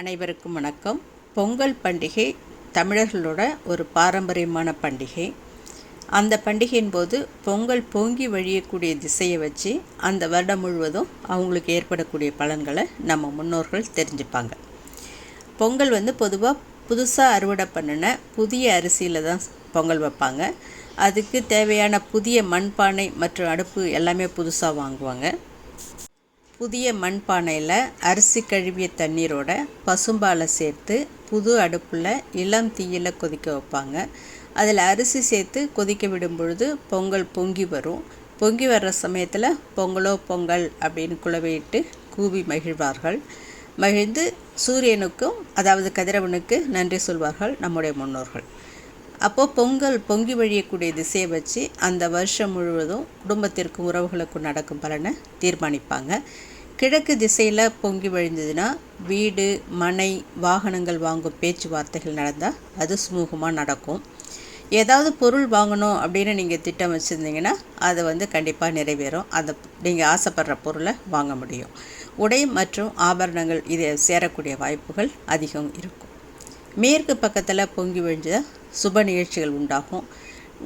அனைவருக்கும் வணக்கம். பொங்கல் பண்டிகை தமிழர்களோட ஒரு பாரம்பரியமான பண்டிகை. அந்த பண்டிகையின் போது பொங்கல் பொங்கி வழியக்கூடிய திசையை வச்சு அந்த வருடம் முழுவதும் அவங்களுக்கு ஏற்படக்கூடிய பலன்களை நம்ம முன்னோர்கள் தெரிஞ்சுப்பாங்க. பொங்கல் வந்து பொதுவாக புதுசாக அறுவடை பண்ணின புதிய அரிசியில் தான் பொங்கல் வைப்பாங்க. அதுக்கு தேவையான புதிய மண்பானை மற்றும் அடுப்பு எல்லாமே புதுசாக வாங்குவாங்க. புதிய மண்பானையில் அரிசி கழுவிய தண்ணீரோட பசும்பாலை சேர்த்து புது அடுப்பில் இளம் தீயில் கொதிக்க வைப்பாங்க. அதில் அரிசி சேர்த்து கொதிக்க விடும் பொழுது பொங்கல் பொங்கி வரும். பொங்கி வர்ற சமயத்தில் பொங்கலோ பொங்கல் அப்படின்னு குழவையிட்டு கூவி மகிழ்வார்கள். மகிழ்ந்து சூரியனுக்கும் அதாவது கதிரவனுக்கு நன்றி சொல்வார்கள் நம்முடைய முன்னோர்கள். அப்போது பொங்கல் பொங்கி வழியக்கூடிய திசையை வச்சு அந்த வருஷம் முழுவதும் குடும்பத்திற்கும் உறவுகளுக்கும் நடக்கும் பலனை தீர்மானிப்பாங்க. கிழக்கு திசையில் பொங்கி வழிந்ததுன்னா வீடு மனை வாகனங்கள் வாங்கும் பேச்சுவார்த்தைகள் நடந்தால் அது சுமூகமாக நடக்கும். ஏதாவது பொருள் வாங்கணும் அப்படின்னு நீங்கள் திட்டம் வச்சுருந்தீங்கன்னா அது வந்து கண்டிப்பாக நிறைவேறும். அந்த நீங்கள் ஆசைப்படுற பொருளை வாங்க முடியும். உடை மற்றும் ஆபரணங்கள் இதை சேரக்கூடிய வாய்ப்புகள் அதிகம் இருக்கும். மேற்கு பக்கத்தில் பொங்கி விழுந்த சுப நிகழ்ச்சிகள் உண்டாகும்.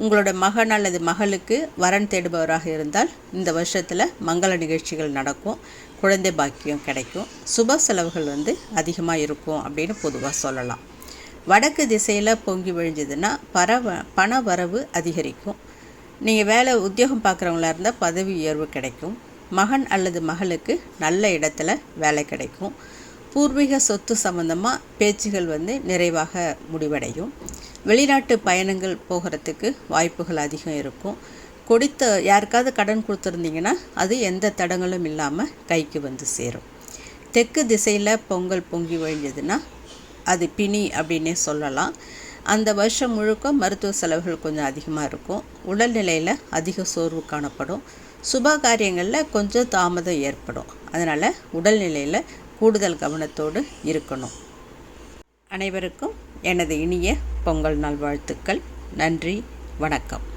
உங்களோட மகன் அல்லது மகளுக்கு வரன் தேடுபவராக இருந்தால் இந்த வருஷத்தில் மங்கள நிகழ்ச்சிகள் நடக்கும். குழந்தை பாக்கியம் கிடைக்கும். சுப செலவுகள் வந்து அதிகமாக இருக்கும் அப்படின்னு பொதுவாக சொல்லலாம். வடக்கு திசையில் பொங்கி விழிஞ்சதுன்னா பரவ பண வரவு அதிகரிக்கும். நீங்கள் வேலை உத்தியோகம் பார்க்குறவங்களா இருந்தால் பதவி உயர்வு கிடைக்கும். மகன் அல்லது மகளுக்கு நல்ல இடத்துல வேலை கிடைக்கும். பூர்வீக சொத்து சம்மந்தமாக பேச்சுகள் வந்து நிறைவாக முடிவடையும். வெளிநாட்டு பயணங்கள் போகிறதுக்கு வாய்ப்புகள் அதிகம் இருக்கும். கொடுத்த யாருக்காவது கடன் கொடுத்துருந்தீங்கன்னா அது எந்த தடங்களும் இல்லாமல் கைக்கு வந்து சேரும். தெற்கு திசையில் பொங்கல் பொங்கி வழிஞ்சதுன்னா அது பிணி அப்படின்னே சொல்லலாம். அந்த வருஷம் முழுக்க மருத்துவ செலவுகள் கொஞ்சம் அதிகமாக இருக்கும். உடல்நிலையில் அதிக சோர்வு காணப்படும். சுப காரியங்களில் கொஞ்சம் தாமதம் ஏற்படும். அதனால் உடல்நிலையில் கூடுதல் கவனத்தோடு இருக்கணும். அனைவருக்கும் எனது இனிய பொங்கல் நாள் வாழ்த்துக்கள் நன்றி. வணக்கம்.